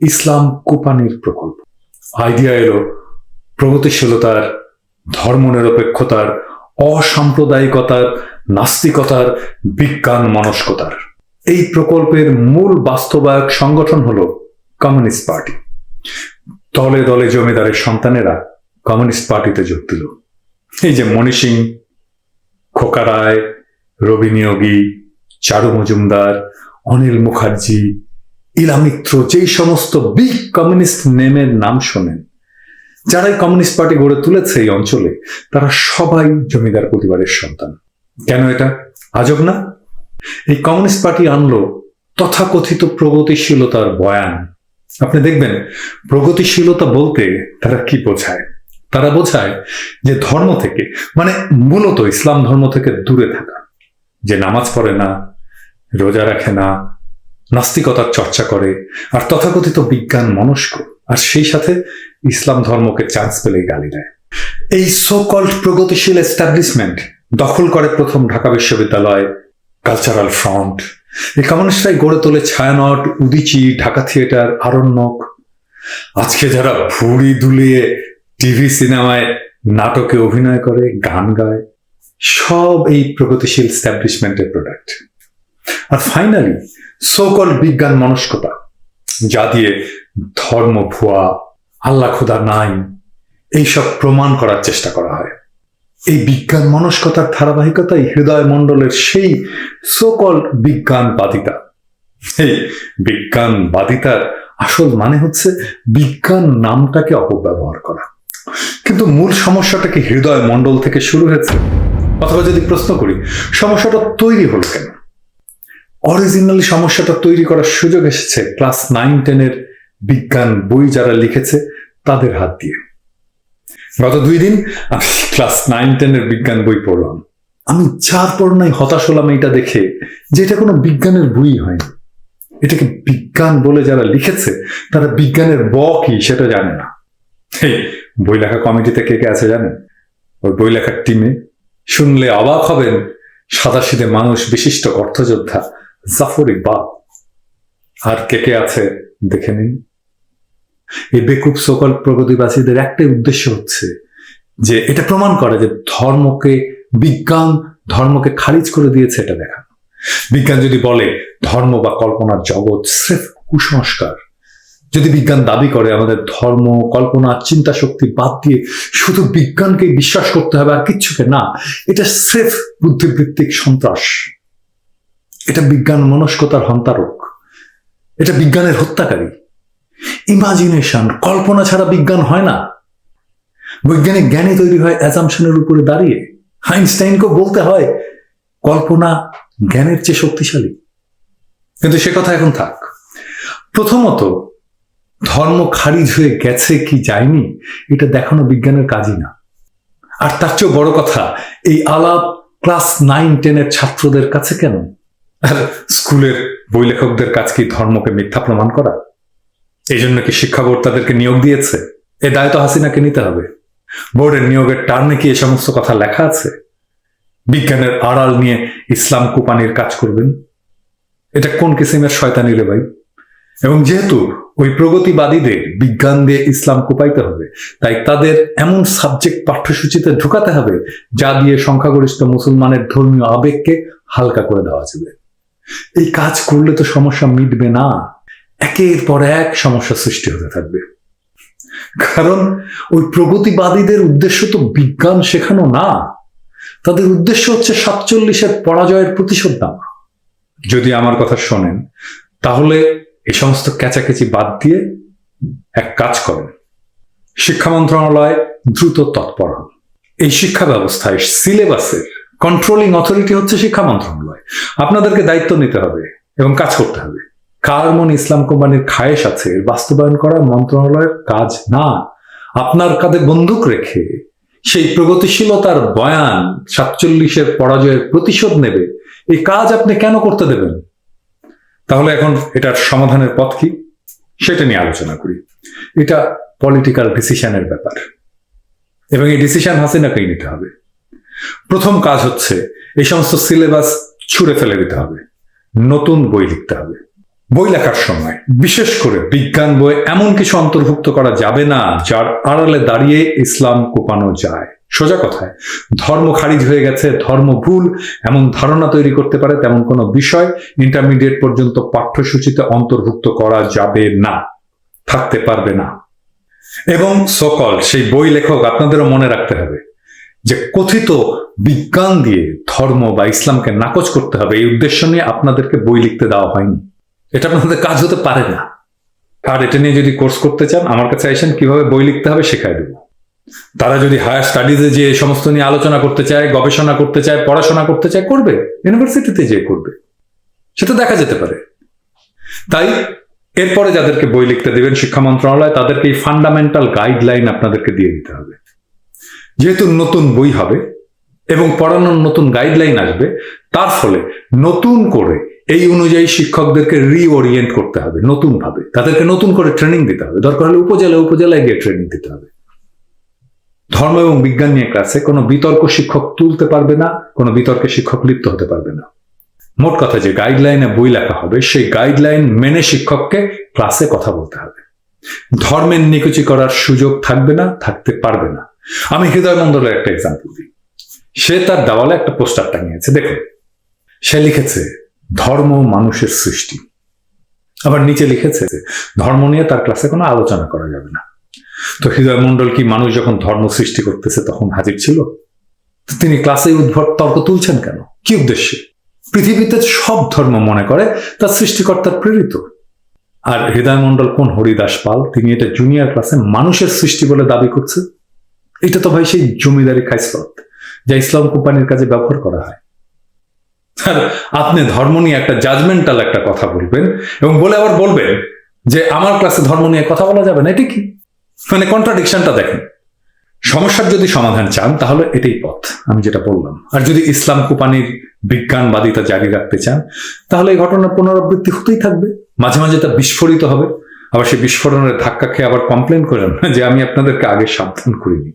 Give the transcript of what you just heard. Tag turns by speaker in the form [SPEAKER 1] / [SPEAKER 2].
[SPEAKER 1] ইসলাম কোপানির প্রকল্প। আইডিয়া এলো প্রগতিশীলতার, ধর্মনিরপেক্ষতার, অসাম্প্রদায়িকতার, নাস্তিকতার, বিজ্ঞান মনস্কতার। এই প্রকল্পের মূল বাস্তবায়ক সংগঠন হল কমিউনিস্ট পার্টি। দলে দলে জমিদারের সন্তানেরা কমিউনিস্ট পার্টিতে যোগ দিল। এই যে মণি সিং, খোকা রায়, রবি নিয়োগী, চারু মজুমদার, অনিল মুখার্জি ইলা মিত্র যেই সমস্ত বিগ কমিউনিস্ট নেমের নাম শোনেন, যারাই কমিউনিস্ট পার্টি গড়ে তুলেছে এই অঞ্চলে, তারা সবাই জমিদার পরিবারের সন্তান। কেন এটা? আজব না? এই কমিউনিস্ট পার্টি আনলো তথাকথিত প্রগতিশীলতার বয়ান। আপনি দেখবেন, প্রগতিশীলতা বলতে তারা কি বোঝায়? তারা বোঝায় যে ধর্ম থেকে মানে মূলত ইসলাম ধর্ম থেকে দূরে থাকা। যে নামাজ পড়ে না, রোজা রাখে না নাস্তিকতার চর্চা করে, আর তথাকথিত বিজ্ঞান মনস্ক, আর সেই সাথে ইসলাম ধর্মকে চান্স পেলেই গালি দেয়। এই সো কল্ড প্রগতিশীল এস্টাবলিশমেন্ট দখল করে প্রথম ঢাকা বিশ্ববিদ্যালয় কালচারাল ফ্রন্ট এই কমিউনিস্টরাই গড়ে তোলে ছায়ানট, উদিচি, ঢাকা থিয়েটার আরণ্যক। আজকে যারা ভুড়ি দুলিয়ে টিভি সিনেমায় নাটকে অভিনয় করে, গান গায়, সব এই প্রগতিশীল স্ট্যাবলিশমেন্টের প্রোডাক্ট আর ফাইনালি সোকল বিজ্ঞান মনস্কতা, যা দিয়ে ধর্ম, ভুয়া, আল্লাহ খোদা নাই, এইসব প্রমাণ করার চেষ্টা করা হয়। এই বিজ্ঞান মনস্কতার ধারাবাহিকতাই হৃদয় মণ্ডলের সেই সোকল বিজ্ঞানবাদিতা এই বিজ্ঞানবাদিতার আসল মানে হচ্ছে বিজ্ঞান নামটাকে অপব্যবহার করা। কিন্তু মূল সমস্যাটা কি হৃদয় মণ্ডল থেকে শুরু হয়েছে? অথবা যদি প্রশ্ন করি, সমস্যাটা তৈরি হলো কেন? অরিজিনালি সমস্যাটা তৈরি করার সুযোগ এসেছে। ক্লাস নাইন টেনের বিজ্ঞান বই যারা লিখেছে, তাদের হাত দিয়ে। গত দুই দিন আমি ক্লাস নাইন টেনের বিজ্ঞান বই পড়লাম। আমি যার পর নাই হতাশ হলাম এটা দেখে যে এটা কোনো বিজ্ঞানের বই হয়নি এটাকে বিজ্ঞান বলে যারা লিখেছে, তারা বিজ্ঞানের ব কি সেটা জানে না। বই লেখা কমিটিতে কে কে আছে জানেন? ওই বই লেখার টিমে শুনলে অবাক হবেন সাদাসিদে মানুষ, বিশিষ্ট অর্থযোদ্ধা জাফর ইকবাল আর কে কে আছে দেখে নিন। এই বেকুব সকল প্রগতিবাসীদের একটাই উদ্দেশ্য হচ্ছে যে এটা প্রমাণ করে যে ধর্মকে, বিজ্ঞান ধর্মকে খারিজ করে দিয়েছে এটা দেখানো বিজ্ঞান যদি বলে ধর্ম বা কল্পনার জগৎ স্রেফ কুসংস্কার, যদি বিজ্ঞান দাবি করে আমাদের ধর্ম, কল্পনা, চিন্তা শক্তি বাদ দিয়ে শুধু বিজ্ঞানকে বিশ্বাস করতে হবে আর কিচ্ছুকে না, এটা স্রেফ বুদ্ধিবৃত্তিক সন্ত্রাস। এটা বিজ্ঞান মনস্কতার হন্তারক। এটা বিজ্ঞানের হত্যাকারী। ইমাজিনেশন কল্পনা ছাড়া বিজ্ঞান হয় না। বৈজ্ঞানিক জ্ঞানে তৈরি হয় অ্যাজামশনের উপরে দাঁড়িয়ে। আইনস্টাইনকেও বলতে হয়, কল্পনা জ্ঞানের চেয়ে শক্তিশালী। কিন্তু সে কথা এখন থাক। প্রথমত, ধর্ম খারিজ হয়ে গেছে কি যায়নি, এটা দেখানো বিজ্ঞানের কাজই না। আর তার চেয়েও বড় কথা, এই আলাপ ক্লাস নাইন টেনের ছাত্রদের কাছে কেন? আর স্কুলের বই লেখকদের কাছে কি ধর্মকে মিথ্যা প্রমাণ করা? এই জন্য কি শিক্ষা বোর্ড তাদেরকে নিয়োগ দিয়েছে? এ দায়িত্ব হাসিনাকে নিতে হবে। বোর্ডের নিয়োগের টার্নে কি এ সমস্ত কথা লেখা আছে? বিজ্ঞানের আড়াল নিয়ে ইসলাম কুপানির কাজ করবেন? এটা কোন কিসিমের শয়তানি রে ভাই? এবং যেহেতু ওই প্রগতিবাদীদের বিজ্ঞান দিয়ে ইসলাম কুপাইতে হবে, তাই তাদের এমন সাবজেক্ট পাঠ্যসূচিতে ঢুকাতে হবে, যা দিয়ে সংখ্যাগরিষ্ঠ মুসলমানের ধর্মীয় আবেগকে হালকা করে দেওয়া যাবে। এই কাজ করলে তো সমস্যা মিটবে না। একের পর এক সমস্যা সৃষ্টি হতে থাকবে। কারণ ওই প্রগতিবাদীদের উদ্দেশ্য তো বিজ্ঞান শেখানো না। তাদের উদ্দেশ্য হচ্ছে সাতচল্লিশের পরাজয়ের প্রতিশোধ নেওয়া। যদি আমার কথা শোনেন, তাহলে এই সমস্ত ক্যাচাকেচি বাদ দিয়ে এক কাজ করেন। শিক্ষা মন্ত্রণালয় দ্রুত তৎপর হন। এই শিক্ষা ব্যবস্থায় সিলেবাসের কন্ট্রোলিং অথরিটি হচ্ছে শিক্ষা মন্ত্রণালয়। আপনাদেরকে দায়িত্ব নিতে হবে এবং কাজ করতে হবে। কার মন ইসলাম কোম্পানির খায়েশ আছে বাস্তবায়ন করা মন্ত্রণালয়ের কাজ না। আপনার কাঁধে বন্দুক রেখে সেই প্রগতিশীলতার বয়ান সাতচল্লিশের পরাজয়ের প্রতিশোধ নেবে, এই কাজ আপনি কেন করতে দেবেন? তাহলে এখন এটার সমাধানের পথ কি? সেটা নিয়ে আলোচনা করি। এটা পলিটিক্যাল ডিসিশনের ব্যাপার। এবং এই ডিসিশন হাসিনাকেই নিতে হবে। প্রথম কাজ হচ্ছে, এই সমস্ত সিলেবাস ছুঁড়ে ফেলে দিতে হবে। নতুন বই লিখতে হবে। বই লেখার সময়, বিশেষ করে বিজ্ঞান বই এমন কিছু অন্তর্ভুক্ত করা যাবে না যার আড়ালে দাঁড়িয়ে ইসলাম কোপানো যায়। সোজা কথায়, ধর্ম খারিজ হয়ে গেছে, ধর্ম ভুল, এমন ধারণা তৈরি করতে পারে তেমন কোনো বিষয় ইন্টারমিডিয়েট পর্যন্ত পাঠ্যসূচিতে অন্তর্ভুক্ত করা যাবে না, থাকতে পারবে না। এবং সকল সেই বই লেখক আপনাদেরও মনে রাখতে হবে। যে কথিত বিজ্ঞান দিয়ে ধর্ম বা ইসলামকে নাকচ করতে হবে, এই উদ্দেশ্য নিয়ে আপনাদেরকে বই লিখতে দেওয়া হয়নি। এটা আপনাদের কাজ হতে পারে না। আর এটা নিয়ে যদি কোর্স করতে চান, আমার কাছে আইসেন, কীভাবে বই লিখতে হবে শেখাই দেবো। তারা যদি হায়ার স্টাডিজে যে সমস্ত নিয়ে আলোচনা করতে চায়, গবেষণা করতে চায়, পড়াশোনা করতে চায়, করবে। ইউনিভার্সিটিতে যে করবে। সেটা দেখা যেতে পারে। তাই এরপরে যাদেরকে বই লিখতে দেবেন শিক্ষা মন্ত্রণালয়, তাদেরকে এই ফান্ডামেন্টাল গাইডলাইন আপনাদেরকে দিয়ে দিতে হবে। যেহেতু নতুন বই হবে এবং পড়ানোর নতুন গাইডলাইন আসবে, তার ফলে নতুন করে এই অনুযায়ী শিক্ষকদেরকে রিওরিয়েন্ট করতে হবে নতুন ভাবে তাদেরকে নতুন করে ট্রেনিং দিতে হবে। দরকার হলে উপজেলা উপজেলায় গিয়ে ট্রেনিং দিতে হবে। ধর্ম এবং বিজ্ঞান নিয়ে ক্লাসে কোনো বিতর্ক শিক্ষক তুলতে পারবে না, কোনো বিতর্কে শিক্ষক লিপ্ত হতে পারবে না। মোট কথা যে গাইডলাইনে বই লেখা হবে, সেই গাইডলাইন মেনে শিক্ষককে ক্লাসে কথা বলতে হবে। ধর্মের নিকুচি করার সুযোগ থাকবে না, থাকতে পারবে না। আমি হৃদয় মন্ডলের একটা এক্সাম্পল দিই। সে তার দেওয়ালে একটা পোস্টার টাঙিয়েছে। দেখুন, সে লিখেছে, ধর্ম মানুষের সৃষ্টি। আবার নিচে লিখেছে, ধর্ম নিয়ে তার ক্লাসে কোনো আলোচনা করা যাবে না। তো হৃদয় মন্ডল কি মানুষ যখন ধর্ম সৃষ্টি করতেছে তখন হাজির ছিল? তিনি ক্লাসে উদ্ভট তর্ক তুলছেন কেন? কি উদ্দেশ্যে? পৃথিবীতে সব ধর্ম মনে করে, তার সৃষ্টিকর্তার প্রেরিত। আর হৃদয় মন্ডল কোন হরিদাস পাল? তিনি এটা জুনিয়র ক্লাসে মানুষের সৃষ্টি বলে দাবি করছে? এটা তো ভাই সেই জমিদারি খাইসলত যা ইসলাম কোম্পানির কাজে ব্যবহার করা হয়। আর আপনি ধর্ম নিয়ে একটা জাজমেন্টাল একটা কথা বলবেন এবং বলে আবার বলবেন যে আমার ক্লাসে ধর্ম নিয়ে কথা বলা যাবে না, এটা কি? মানে কন্ট্রাডিকশনটা দেখেন। সমস্যার যদি সমাধান চান, তাহলে এটাই পথ, আমি যেটা বললাম। আর যদি ইসলাম কোপানির বিজ্ঞানবাদিতা জারি রাখতে চান, তাহলে এই ঘটনার পুনরাবৃত্তি হতেই থাকবে। মাঝে মাঝে তা বিস্ফোরিত হবে। আবার সেই বিস্ফোরণের ধাক্কা খেয়ে আবার কমপ্লেন করেন যে আমি আপনাদেরকে আগে সাবধান করিনি।